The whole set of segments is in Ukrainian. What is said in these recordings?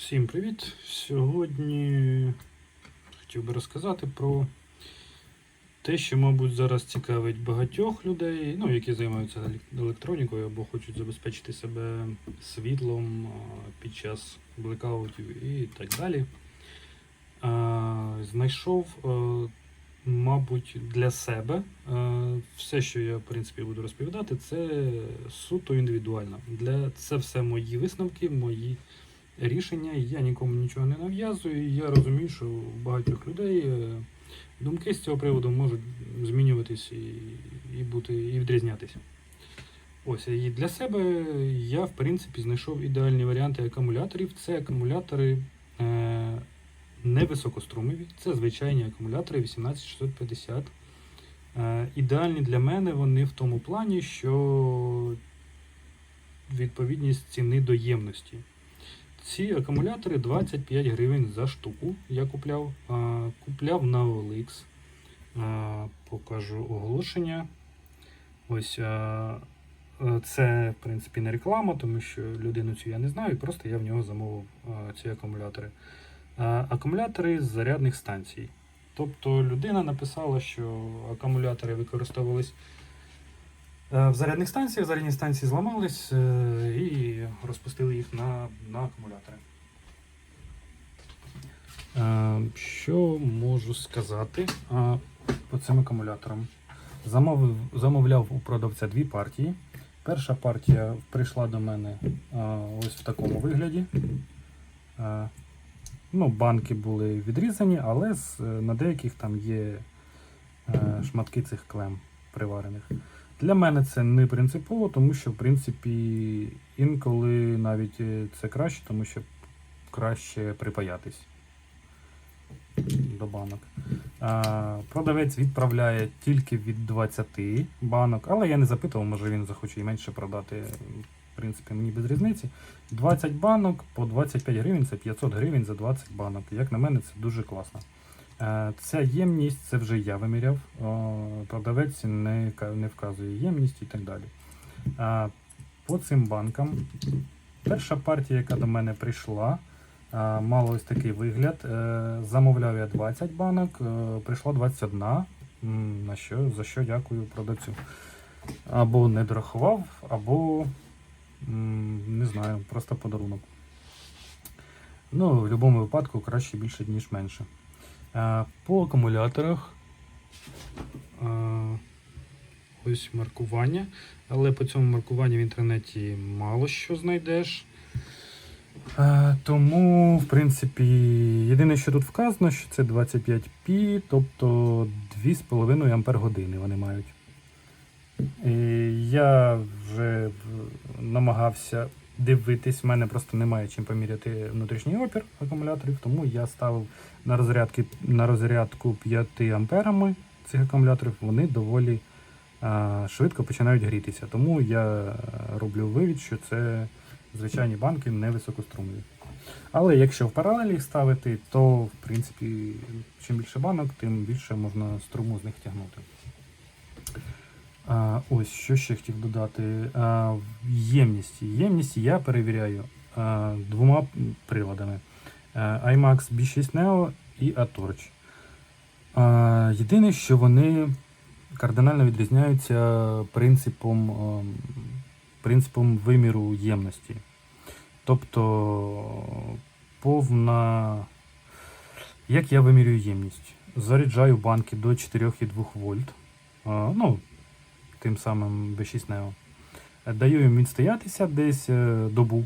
Всім привіт! Сьогодні хотів би розказати про те, що, мабуть, зараз цікавить багатьох людей, ну, які займаються електронікою або хочуть забезпечити себе світлом під час блекаутів і так далі. Знайшов, мабуть, для себе все, що я в принципі буду розповідати, це суто індивідуально. Для це все мої висновки, мої рішення. Я нікому нічого не нав'язую. і Я розумію, що у багатьох людей е, думки з цього приводу можуть змінюватись і, і бути і відрізнятися. Ось і для себе я в принципі знайшов ідеальні варіанти акумуляторів. Це акумулятори е, невисокострумові, це звичайні акумулятори 18650. Е, ідеальні для мене вони в тому плані, що відповідність ціни до ємності. Ці акумулятори 25 гривень за штуку я купляв. А, Купляв на OLX. А, Покажу оголошення. Ось а, це, в принципі, не реклама, тому що людину цю я не знаю, просто я в нього замовив а, ці акумулятори. А, Акумулятори з зарядних станцій. Тобто людина написала, що акумулятори використовувались В зарядних станціях зарядні станції зламались е, і розпустили їх на, на акумулятори. Е, Що можу сказати е, по цим акумуляторам? Замовив, замовляв у продавця дві партії. Перша партія прийшла до мене е, ось в такому вигляді. Е, Ну, банки були відрізані, але на деяких там є е, шматки цих клем приварених. Для мене це не принципово, тому що, в принципі, інколи навіть е, це краще, тому що краще припаятись до банок. Продавець відправляє тільки від 20 банок, але я не запитував, може він захоче і менше продати. В принципі, мені без різниці. 20 банок по 25 гривень це 500 гривень за 20 банок. Як на мене, це дуже класно. Е, Ця ємність це вже я виміряв. Продавець не, не вказує ємність і так далі. Е, По цим банкам перша партія, яка до мене прийшла, е, мала ось такий вигляд. Замовляв я 20 банок, прийшла 21. На що, за що дякую продавцю. Або не дорахував, або не знаю, просто подарунок. Ну, в будь-якому випадку краще більше, ніж менше. По акумуляторах ось маркування, але по цьому маркуванню в інтернеті мало що знайдеш. Тому, в принципі, єдине, що тут вказано, що це 25π, тобто 2,5 Ампер години вони мають. І я вже намагався дивитись, в мене просто немає чим поміряти внутрішній опір акумуляторів, тому я ставив на, розрядки, на розрядку 5 амперами цих акумуляторів, вони доволі а, швидко починають грітися. Тому я роблю вивід, що це звичайні банки невисокострумові. Але якщо в паралелі їх ставити, то в принципі чим більше банок, тим більше можна струму з них тягнути. Ось що ще хотів додати. Ємність. Ємність я перевіряю двома приладами: iMax B6 Neo і Atorch. Єдине, що вони кардинально відрізняються принципом, принципом виміру ємності. Тобто повна. Як я вимірюю ємність? Заряджаю банки до 4,2 вольт. Ну, тим самим B6 Neo. Е, Даю їм відстоятися десь е, добу.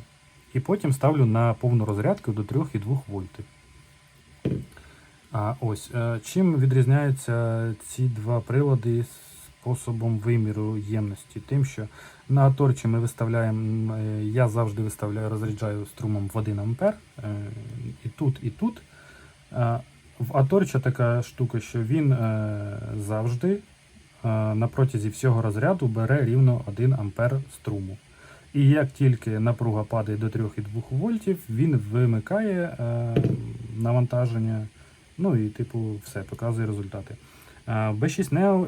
І потім ставлю на повну розрядку до 3,2 вольти. А ось е, чим відрізняються ці два прилади способом виміру ємності? Тим, що на Аторчі ми виставляємо, я завжди виставляю, розряджаю струмом в 1 ампер. І тут, і тут. В Аторча така штука, що він завжди на протязі всього розряду бере рівно 1 ампер струму. І як тільки напруга падає до 3,2 вольтів, він вимикає е, навантаження. Ну і типу все, показує результати. Е, B6 Neo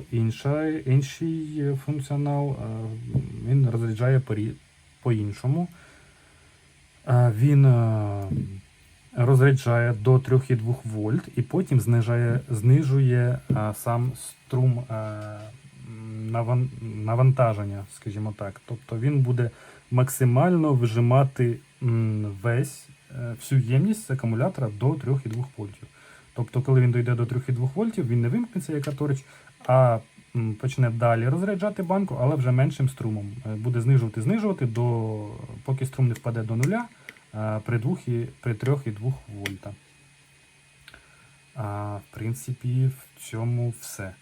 інший е, функціонал, е, він розряджає по-іншому. Е, Він е, розряджає до 3,2 вольт і потім знижає, знижує сам струм а, навантаження, скажімо так. Тобто він буде максимально вижимати весь е, всю ємність акумулятора до 3,2 вольтів. Тобто, коли він дійде до 3,2 вольтів, він не вимкнеться як аторич, а почне далі розряджати банку, але вже меншим струмом. Е, Буде знижувати, знижувати, до, поки струм не впаде до нуля при, 2, і- при 3,2 вольта. А, в принципі, в цьому все.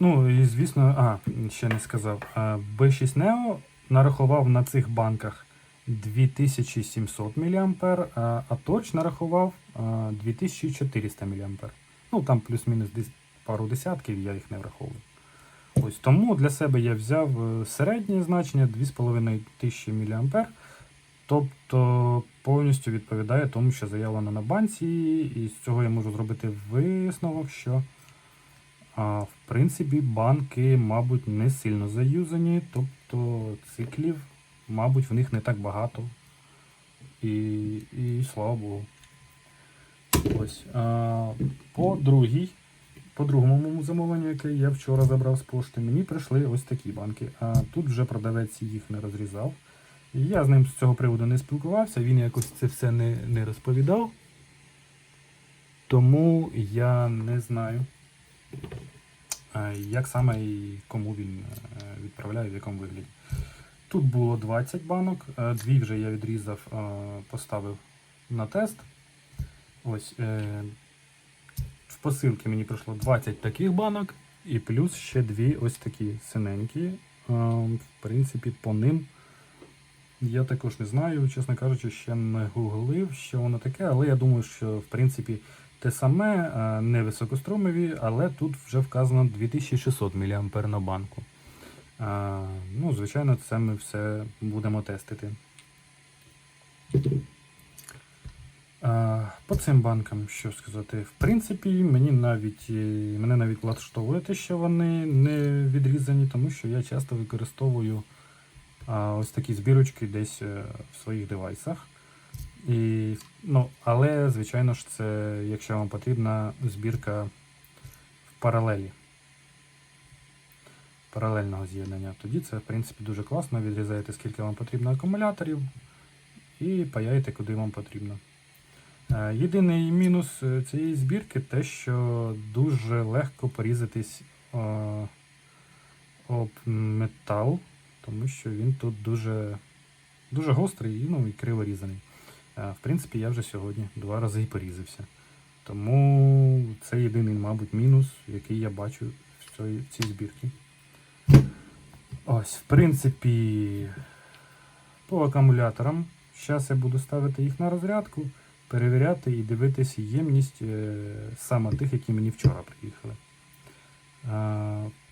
Ну і звісно, а, ще не сказав. B6 Neo нарахував на цих банках 2700 мА, а, а Torch нарахував 2400 мА. Ну там плюс-мінус десь пару десятків, я їх не враховую. Ось тому для себе я взяв е, середнє значення 2500 мА. Тобто повністю відповідає тому, що заявлено на банці, і з цього я можу зробити висновок, що а, в принципі банки, мабуть, не сильно заюзані, тобто циклів, мабуть, в них не так багато. І, і слава Богу. Ось. А, по другій, по другому моєму замовленню, яке я вчора забрав з пошти, мені прийшли ось такі банки. А тут вже продавець їх не розрізав. Я з ним з цього приводу не спілкувався, він якось це все не, не розповідав. Тому я не знаю, як саме і кому він е, відправляє, в якому вигляді. Тут було 20 банок, е, дві вже я відрізав, е, поставив на тест. Ось в посилки мені прийшло 20 таких банок, і плюс ще дві ось такі синенькі. В принципі, по ним. Я також не знаю, чесно кажучи, ще не гуглив, що воно таке, але я думаю, що в принципі те саме, е, не високострумові, але тут вже вказано 2600 мА на банку. Ну, звичайно, це ми все будемо тестити. По цим банкам, що сказати, в принципі, мені навіть, е, мене навіть влаштовує те, що вони не відрізані, тому що я часто використовую ось такі збірочки десь е, в своїх девайсах. І, ну, але, звичайно ж, це, якщо вам потрібна збірка в паралелі. Паралельного з'єднання. Тоді це, в принципі, дуже класно. Відрізаєте, скільки вам потрібно акумуляторів, і паяєте, куди вам потрібно. Е, Єдиний мінус е, цієї збірки те, що дуже легко порізатись е, об метал, тому що він тут дуже, дуже гострий ну, і криво різаний. Е, В принципі, я вже сьогодні два рази і порізався. Тому це єдиний, мабуть, мінус, який я бачу в цій, в цій збірці. Ось, в принципі, по акумуляторам. Зараз я буду ставити їх на розрядку, перевіряти і дивитися ємність е, саме тих, які мені вчора приїхали.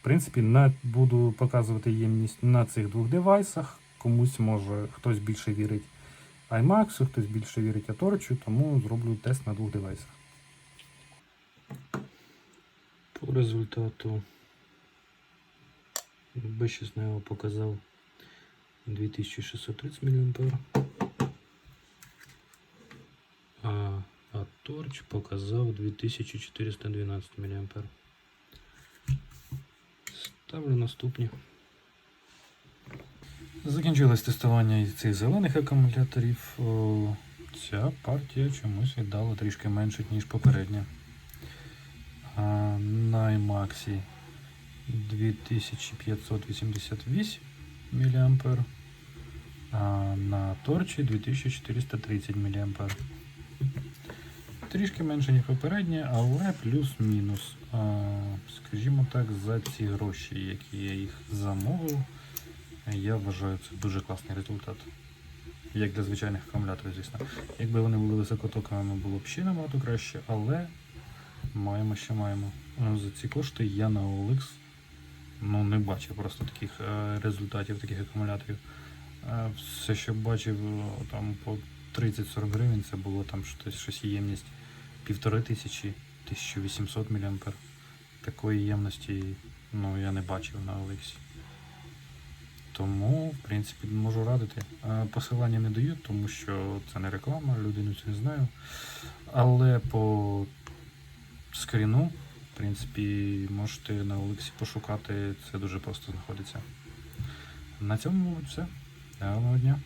В принципі, буду показувати ємність на цих двох девайсах. Комусь може хтось більше вірить iMax, хтось більше вірить Atorch, тому зроблю тест на двох девайсах. По результату B6 Neo показав 2630 мА. А, а Torch показав 2412 мА. Ставлю наступні. Закінчилось тестування цих зелених акумуляторів. Ця партія чомусь віддала трішки менше, ніж попередня. А, на IMAX 2588 мА, а на торчі 2430 мА. Трішки менше, ніж попереднє, але плюс-мінус. Скажімо так, за ці гроші, які я їх замовив, я вважаю це дуже класний результат. Як для звичайних акумуляторів, звісно. Якби вони були високотоковими, було б ще набагато краще, але маємо, що маємо. За ці кошти я на OLX ну, не бачив просто таких е, результатів, таких акумуляторів. Е, Все, що бачив е, там по 30-40 гривень, це було там щось, щось ємність півтори тисячі, 1800 мА. Такої ємності ну, я не бачив на OLX. Тому, в принципі, можу радити. Посилання не даю, тому що це не реклама, людину це не знаю. Але по скріну, в принципі, можете на Олексі пошукати, це дуже просто знаходиться. На цьому, мабуть, все. Гарного дня.